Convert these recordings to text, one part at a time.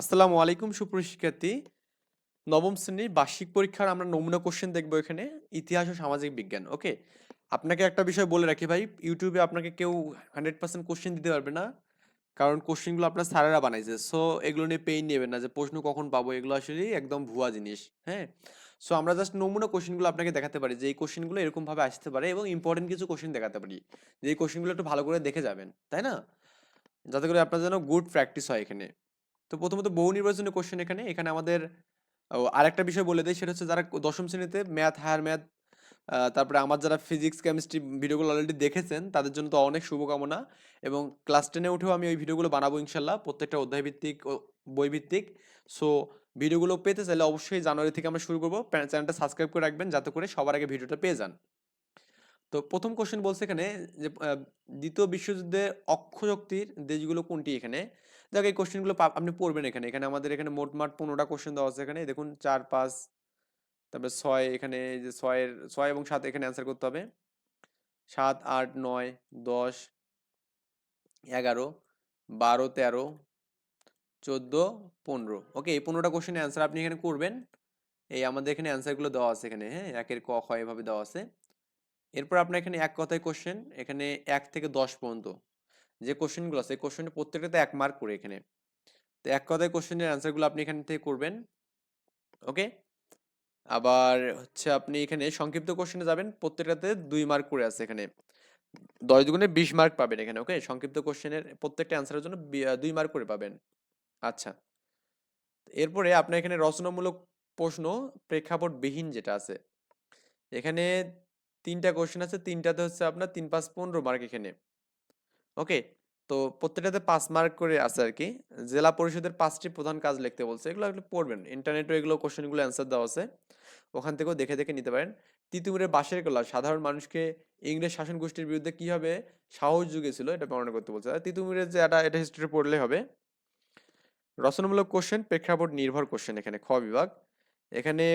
আসসালামু আলাইকুম সুপ্রশিক্ষার্থী নবম শ্রেণির বার্ষিক পরীক্ষার আমরা নমুনা কোশ্চেন দেখব এখানে, ইতিহাস ও সামাজিক বিজ্ঞান ওকে আপনাকে একটা বিষয় বলে রাখি ভাই ইউটিউবে আপনাকে কেউ হান্ড্রেড পার্সেন্ট কোশ্চেন দিতে পারবে না, কারণ কোশ্চেনগুলো আপনার স্যারেরা বানাইছে। সো এগুলো নিয়ে পেইন নেবেন না যে প্রশ্ন কখন পাবো, এগুলো আসলে একদম ভুয়া জিনিস হ্যাঁ? সো আমরা জাস্ট নমুনা কোশ্চেনগুলো আপনাকে দেখাতে পারি, যে এই কোশ্চেনগুলো এরকমভাবে আসতে পারে এবং ইম্পর্টেন্ট কিছু কোশ্চেন দেখাতে পারি, যে এই কোশ্চেনগুলো একটু ভালো করে দেখে যাবেন, তাই না? যাতে করে আপনার যেন গুড প্র্যাকটিস হয় এখানে। তো প্রথমত বহু নির্বাচনী কোশ্চেন এখানে। এখানে আমাদের আরেকটা বিষয় বলে দেয় সেটা হচ্ছে যারা দশম শ্রেণীতে ম্যাথ হায়ার ম্যাথ তারপরে আমার যারা ফিজিক্স কেমিস্ট্রি ভিডিওগুলো অলরেডি দেখেছেন, তাদের জন্য তো অনেক শুভকামনা। এবং ক্লাস টেনে উঠেও আমি ওই ভিডিওগুলো বানাবো ইনশাল্লাহ, প্রত্যেকটা অধ্যায়ভিত্তিক ও বই ভিত্তিক। সো ভিডিওগুলো পেতে চাইলে অবশ্যই জানুয়ারি থেকে আমরা শুরু করব। চ্যানেলটা সাবস্ক্রাইব করে রাখবেন, যাতে করে সবার আগে ভিডিওটা পেয়ে যান। তো প্রথম কোশ্চেন বলছে এখানে যে দ্বিতীয় বিশ্বযুদ্ধে অক্ষশক্তির দেশগুলো কোনটি এখানে? দেখ, এই কোশ্চেনগুলো আপনি পড়বেন এখানে। এখানে আমাদের এখানে মোট মোটমাট পনেরোটা কোশ্চেন দেওয়া আছে এখানে। দেখুন, চার, পাঁচ, তারপরে ছয় এখানে যে ছয়ের, ছয় এবং সাত এখানে অ্যান্সার করতে হবে। সাত, আট, নয়, দশ, এগারো, বারো, তেরো, চোদ্দ, পনেরো। ওকে এই পনেরোটা কোশ্চেনের অ্যান্সার আপনি এখানে করবেন। এই আমাদের এখানে অ্যান্সারগুলো দেওয়া আছে এখানে হ্যাঁ? একের ক, খ এভাবে দেওয়া আছে। এরপর আপনার এখানে এক কথায় কোশ্চেন এখানে এক থেকে দশ পর্যন্ত। যে কোশ্চেনগুলো আছে কোশ্চেনের প্রত্যেকটাতে এক মার্ক করে এখানে। তো এক কথায় কোশ্চেনের অ্যান্সারগুলো আপনি এখান থেকে করবেন ওকে আবার হচ্ছে আপনি এখানে সংক্ষিপ্ত কোশ্চেনে যাবেন প্রত্যেকটাতে দুই মার্ক করে আছে এখানে। দশ দুগুণে বিশ মার্ক পাবেন এখানে ওকে সংক্ষিপ্ত কোশ্চেনের প্রত্যেকটা অ্যান্সারের জন্য দুই মার্ক করে পাবেন। আচ্ছা। এরপরে আপনার এখানে রচনামূলক প্রশ্ন প্রেক্ষাপট বিহীন যেটা আছে, এখানে তিনটা কোশ্চেন আছে, তিনটাতে হচ্ছে আপনার তিন পাঁচ পনেরো মার্ক এখানে। ওকে, তো প্রত্যেকটাতে পাঁচ মার্ক করে আছে আর কি জেলা পরিষদের পাঁচটি প্রধান কাজ লিখতে বলছে, এগুলো আপনি পড়বেন। ইন্টারনেটে এগুলো কোশ্চেনগুলো অ্যান্সার দেওয়া আছে। ওখান থেকেও দেখে দেখে নিতে পারেন। তিতুমিরের বাঁশের কলা, সাধারণ মানুষকে ইংরেজ শাসন গোষ্ঠীর বিরুদ্ধে কীভাবে সাহস জুগিয়েছিল এটা বর্ণনা করতে বলছে। আর যে এটা এটা হিস্ট্রি পড়লে হবে। রচনামূলক কোশ্চেন প্রেক্ষাপট নির্ভর কোশ্চেন এখানে, খ বিভাগ। এখানে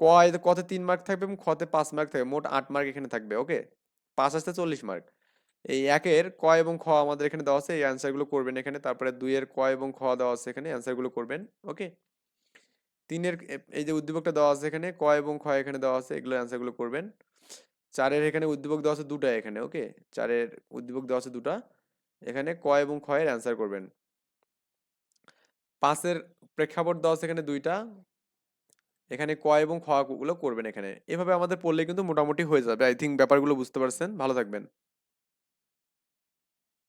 ক কতে তিন মার্ক থাকবে এবং খতে পাঁচ মার্ক থাকবে, মোট আট মার্ক এখানে থাকবে, ওকে? পাঁচ আসতে চল্লিশ মার্ক। এই একের ক এবং খ আমাদের এখানে দেওয়া আছে, এই অ্যান্সারগুলো করবেন এখানে। তারপরে দুইয়ের ক এবং খ দেওয়া আছে এখানে অ্যান্সারগুলো করবেন ওকে তিনের এই যে উদ্দীপকটা দেওয়া আছে এখানে, ক এবং খ এখানে দেওয়া আছে, এগুলো অ্যান্সারগুলো করবেন। চারের এখানে উদ্দীপক দেওয়া আছে দুটা এখানে ওকে চারের উদ্দীপক দেওয়া আছে দুটা, এখানে ক এবং খ এর অ্যান্সার করবেন। পাঁচের প্রেক্ষাপট দেওয়া আছে এখানে দুইটা, এখানে ক এবং খ গুলো করবেন এখানে। এভাবে আমাদের পড়লে কিন্তু মোটামুটি হয়ে যাবে আই থিঙ্ক ব্যাপারগুলো বুঝতে পারছেন, ভালো থাকবেন।